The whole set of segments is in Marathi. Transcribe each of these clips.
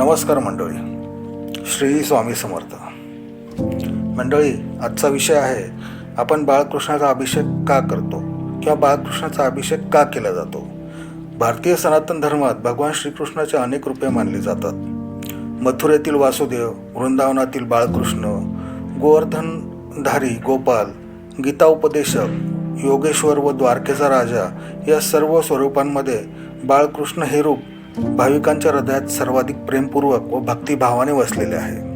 नमस्कार मंडळी. श्री स्वामी समर्थ. मंडळी आजचा विषय आहे आपण बाळकृष्णाचा अभिषेक का करतो किंवा बाळकृष्णाचा अभिषेक का केला जातो? भारतीय सनातन धर्मात भगवान श्रीकृष्णाचे अनेक रूपे मानली जातात. मथुरेतील वासुदेव वृंदावनातील बाळकृष्ण गोवर्धनधारी गोपाल गीता उपदेशक योगेश्वर व द्वारकेचा राजा या सर्व स्वरूपांमध्ये बाळकृष्ण हे रूप भाविकांच्या हृदयात सर्वाधिक प्रेमपूर्वक व भक्तिभावाने वसलेले आहे.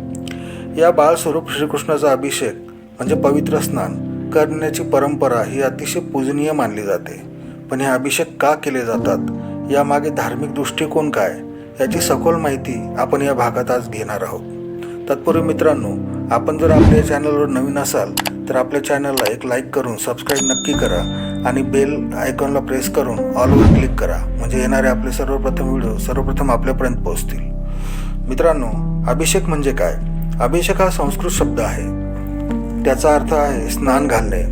या बाळस्वरूप श्रीकृष्णाचा अभिषेक म्हणजे पवित्र स्नान करण्याची परंपरा ही अतिशय पूजनीय मानली जाते. पण हे अभिषेक का केले जातात? यामागे धार्मिक दृष्टिकोन काय? याची सखोल माहिती आपण या भागात आज घेणार आहोत. तत्पूर्वी मित्रांनो आपण जर आपल्या चॅनलवर नवीन असाल तर आपल्या चॅनलला एक लाईक करून सबस्क्राईब नक्की करा आणि बेल आयकॉनला प्रेस करून ऑलवर क्लिक करा. म्हणजे येणारे आपले सर्वप्रथम व्हिडिओ सर्वप्रथम आपल्यापर्यंत पोहोचतील. मित्रांनो अभिषेक म्हणजे काय? अभिषेक हा संस्कृत शब्द आहे. त्याचा अर्थ आहे स्नान घालणे.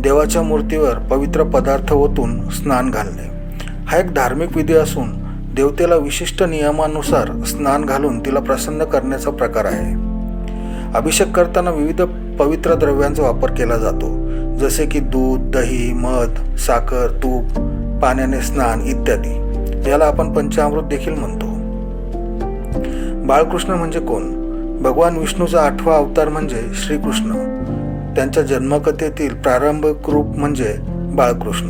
देवाच्या मूर्तीवर पवित्र पदार्थ ओतून स्नान घालणे. हा एक धार्मिक विधी असून देवतेला विशिष्ट नियमानुसार स्नान घालून तिला प्रसन्न करण्याचा प्रकार आहे. अभिषेक करताना विविध पवित्र द्रव्यांचा वापर केला जातो. जसे की दूध दही मध साखर तूप पाण्याने स्नान इत्यादी. याला आपण पंचामृत देखील म्हणतो. बाळकृष्ण म्हणजे कोण? भगवान विष्णूचा आठवा अवतार म्हणजे श्रीकृष्ण. त्यांच्या जन्मकथेतील प्रारंभिक रूप म्हणजे बाळकृष्ण.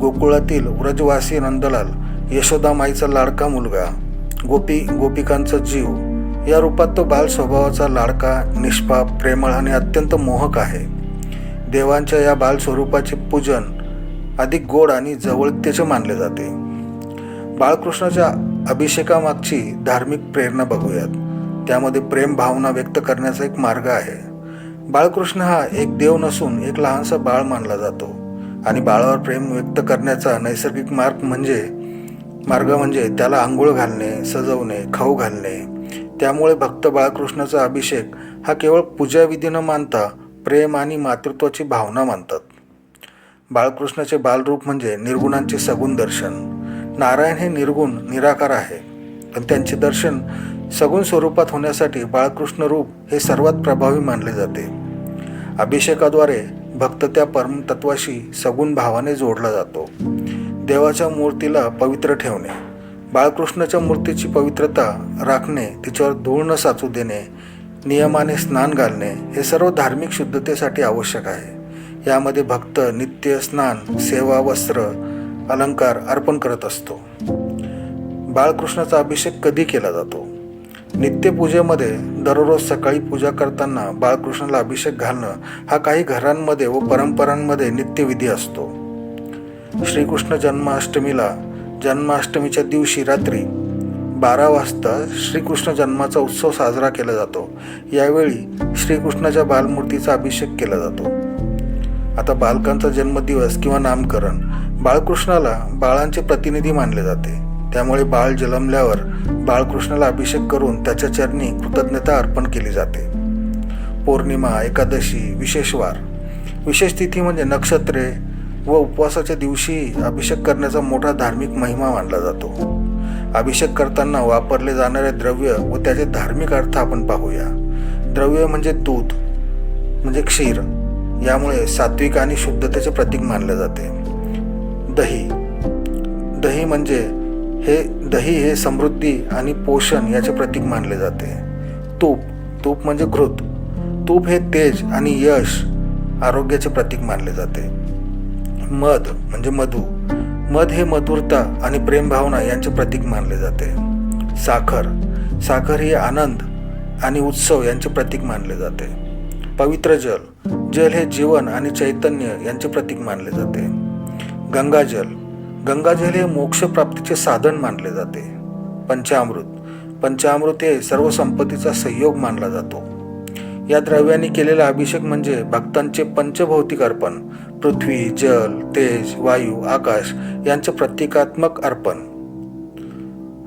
गोकुळातील व्रजवासी नंदलाल यशोदामाईचा लाडका मुलगा गोपी गोपिकांचा जीव या रूपात तो बाल स्वभावाचा लाडका निष्पाप प्रेमळ आणि अत्यंत मोहक आहे. देवांच्या या बाल स्वरूपाचे पूजन अधिक गोड आणि जवळतेचे मानले जाते. बाळकृष्णाच्या अभिषेकामागची धार्मिक प्रेरणा बघूयात. त्यामध्ये प्रेम भावना व्यक्त करण्याचा एक मार्ग आहे. बाळकृष्ण हा एक देव नसून एक लहानसा बाळ मानला जातो आणि बाळावर प्रेम व्यक्त करण्याचा नैसर्गिक मार्ग म्हणजे मार्ग म्हणजे त्याला आंघोळ घालणे सजवणे खाऊ घालणे त्यामुळे भक्त बाळकृष्णाचा अभिषेक हा केवळ पूजाविधी न मानता प्रेम आणि मातृत्वाची भावना मानतात. बाळकृष्णाचे बालरूप म्हणजे निर्गुणांचे सगुण दर्शन. नारायण हे निर्गुण निराकार आहे. पण त्यांचे दर्शन सगुण स्वरूपात होण्यासाठी बाळकृष्ण रूप हे सर्वात प्रभावी मानले जाते. अभिषेकाद्वारे भक्त त्या परमतत्वाशी सगुण भावाने जोडला जातो. देवाच्या मूर्तीला पवित्र ठेवणे. बाळकृष्णाच्या मूर्तीची पवित्रता राखणे तिच्यावर धूळ न साचू देणे नियमाने स्नान घालणे हे सर्व धार्मिक शुद्धतेसाठी आवश्यक आहे. यामध्ये भक्त नित्य स्नान सेवा वस्त्र अलंकार अर्पण करत असतो. बाळकृष्णाचा अभिषेक कधी केला जातो? नित्यपूजेमध्ये दररोज सकाळी पूजा करताना बाळकृष्णाला अभिषेक घालणं हा काही घरांमध्ये व परंपरांमध्ये नित्यविधी असतो. श्रीकृष्ण जन्माष्टमीला जन्माष्टमीच्या दिवशी रात्री बारा वाजता श्रीकृष्ण जन्माचा उत्सव साजरा केला जातो. यावेळी श्रीकृष्णाच्या बालमूर्तीचा अभिषेक केला जातो. आता बालकांचा जन्मदिवस किंवा नामकरण बाळकृष्णाला बाळांचे प्रतिनिधी मानले जाते. त्यामुळे बाळ जन्मल्यावर बाळकृष्णाला अभिषेक करून त्याच्या चरणी कृतज्ञता अर्पण केली जाते. पौर्णिमा एकादशी विशेष वार. विशेष तिथी म्हणजे नक्षत्रे व उपवासाच्या दिवशी अभिषेक करण्याचा मोठा धार्मिक महिमा मानला जातो. अभिषेक करताना वापरले जाणारे द्रव्य व त्याचे धार्मिक अर्थ आपण पाहूया. द्रव्य म्हणजे दूध म्हणजे क्षीर. यामुळे सात्विक आणि शुद्धतेचे प्रतीक मानले जाते. दही. दही म्हणजे हे दही हे समृद्धी आणि पोषण याचे प्रतीक मानले जाते. तूप. तूप म्हणजे घृत. तूप हे तेज आणि यश आरोग्याचे प्रतीक मानले जाते. मध म्हणजे मधु. मध हे मधुरता आणि प्रेमभावना यांचे प्रतीक मानले जाते. साखर साखर हे आनंद आणि उत्सव यांचे प्रतीक मानले जाते. पवित्र जल जल हे जीवन आणि चैतन्य यांचे प्रतीक मानले जाते. गंगाजल गंगाजल हे मोक्षप्राप्तीचे साधन मानले जाते. पंचामृत पंचामृत हे सर्व संपत्तीचा संयोग मानला जातो. या द्रव्यांनी केलेला अभिषेक म्हणजे भक्तांचे पंचभौतिक अर्पण. पृथ्वी जल तेज वायू आकाश यांचे प्रतिकात्मक अर्पण.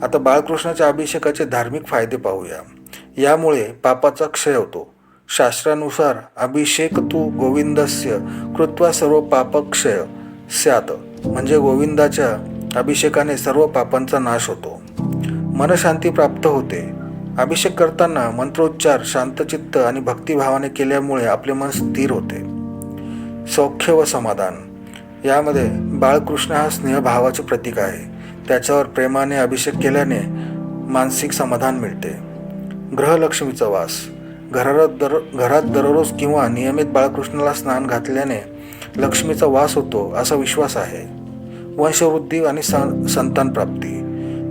आता बाळकृष्णाच्या अभिषेकाचे धार्मिक फायदे पाहूया. यामुळे पापाचा क्षय होतो. शास्त्रानुसार अभिषेक तू गोविंदस्य कृत्वा सर्व पापक्षय स्यात म्हणजे गोविंदाच्या अभिषेकाने सर्व पापांचा नाश होतो. मनशांती प्राप्त होते. अभिषेक करताना मंत्रोच्चार शांतचित्त आणि भक्तिभावाने केल्यामुळे आपले मन स्थिर होते. सौख्य व समाधान. यामध्ये बाळकृष्ण हा स्नेहभावाचे प्रतीक आहे. त्याच्यावर प्रेमाने अभिषेक केल्याने मानसिक समाधान मिळते. ग्रहलक्ष्मीचा वास. घरात दर घरात दररोज किंवा नियमित बाळकृष्णाला स्नान घातल्याने लक्ष्मीचा वास होतो असा विश्वास आहे. वंशवृद्धी आणि सं संतान प्राप्ती.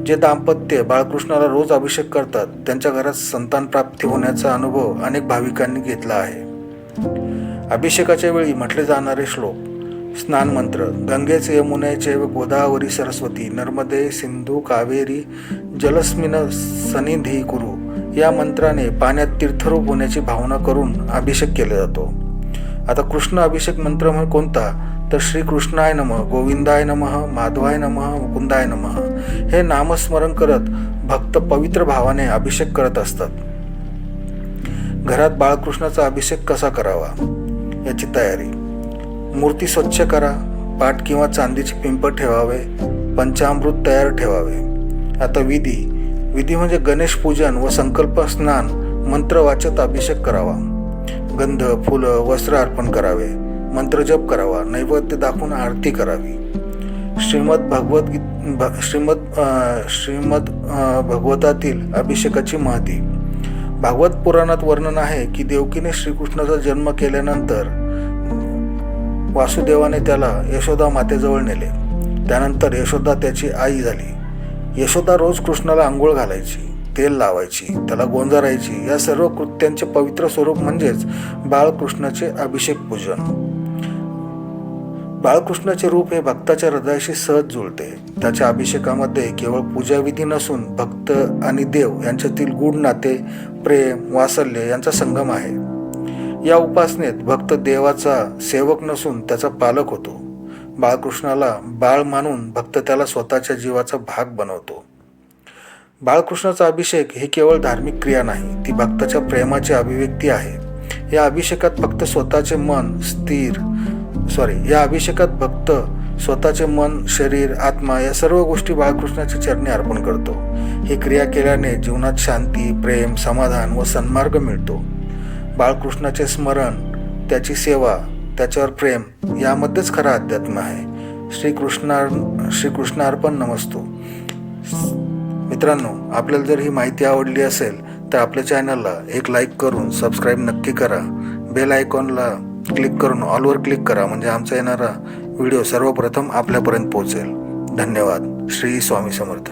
जे दाम्पत्य बाळकृष्णाला रोज अभिषेक करतात त्यांच्या घरात संतान प्राप्ती होण्याचा अनुभव अनेक भाविकांनी घेतला आहे. अभिषेकाच्या वेळी म्हटले जाणारे श्लोक स्नान मंत्र गंगेचे यमुनेचे व गोदावरी सरस्वती नर्मदे सिंधू कावेरी जलस्मिन सनिधी कुरु या मंत्राने पाण्यात तीर्थरूप होण्याची भावना करून अभिषेक केला जातो. आता कृष्ण अभिषेक मंत्र कोणता? तर श्रीकृष्णाय नम गोविंदाय नम माधवाय नम मुकुंदाय नमः. हे नामस्मरण करत भक्त पवित्र भावाने अभिषेक करत असतात. घरात बाळकृष्णाचा अभिषेक कसा करावा याची तयारी. मूर्ती स्वच्छ करा पाट किंवा चांदीचे पिंप ठेवावे पंचामृत तयार ठेवावे. आता विधी. विधी म्हणजे गणेश पूजन व संकल्प स्नान मंत्र वाचत अभिषेक करावा. गंध फुलं वस्त्र अर्पण करावे. मंत्रजप करावा. नैवेद्य दाखवून आरती करावी. श्रीमद भगवद्गीत भ श्रीमद श्रीमद भगवतातील अभिषेकाची महती. भागवत पुराणात वर्णन आहे की देवकीने श्रीकृष्णाचा जन्म केल्यानंतर वासुदेवाने त्याला यशोदा मातेजवळ नेले. त्यानंतर यशोदा त्याची आई झाली. यशोदा रोज कृष्णाला आंघोळ घालायची तेल लावायची त्याला गोंजारायची या सर्व कृत्यांचे पवित्र स्वरूप म्हणजेच बाळकृष्णाचे अभिषेक पूजन. बाळकृष्णाचे रूप हे भक्ताच्या हृदयाशी सहज जुळते. त्याच्या अभिषेकामध्ये केवळ पूजाविधी नसून भक्त आणि देव यांच्यातील गूढ नाते प्रेम वात्सल्य यांचा संगम आहे. या उपासनेत भक्त देवाचा सेवक नसून त्याचा पालक होतो. बाळकृष्णाला बाळ मानून भक्त त्याला स्वतःच्या जीवाचा भाग बनवतो. बाळकृष्णाचा अभिषेक ही केवळ धार्मिक क्रिया नाही ती भक्ताच्या प्रेमाची अभिव्यक्ती आहे. या अभिषेकात फक्त स्वतःचे मन स्थिर सॉरी या अभिषेकात भक्त स्वतःचे मन शरीर आत्मा या सर्व गोष्टी बाळकृष्णाच्या चरणी अर्पण करतो. ही क्रिया केल्याने जीवनात शांती प्रेम समाधान व सन्मार्ग मिळतो. बाळकृष्णाचे स्मरण त्याची सेवा त्याच्यावर प्रेम यामध्येच खरा अध्यात्म आहे. श्रीकृष्णार श्रीकृष्णार्पण नमस्तो. मित्रांनो आपल्याला जर ही माहिती आवडली असेल तर आपल्या चॅनलला एक लाईक करून सबस्क्राईब नक्की करा. बेल आयकॉनला क्लिक करून ऑलवर क्लिक करा. म्हणजे आमचा येणारा व्हिडिओ सर्वप्रथम आपल्यापर्यंत पोहोचेल. धन्यवाद. श्री स्वामी समर्थ.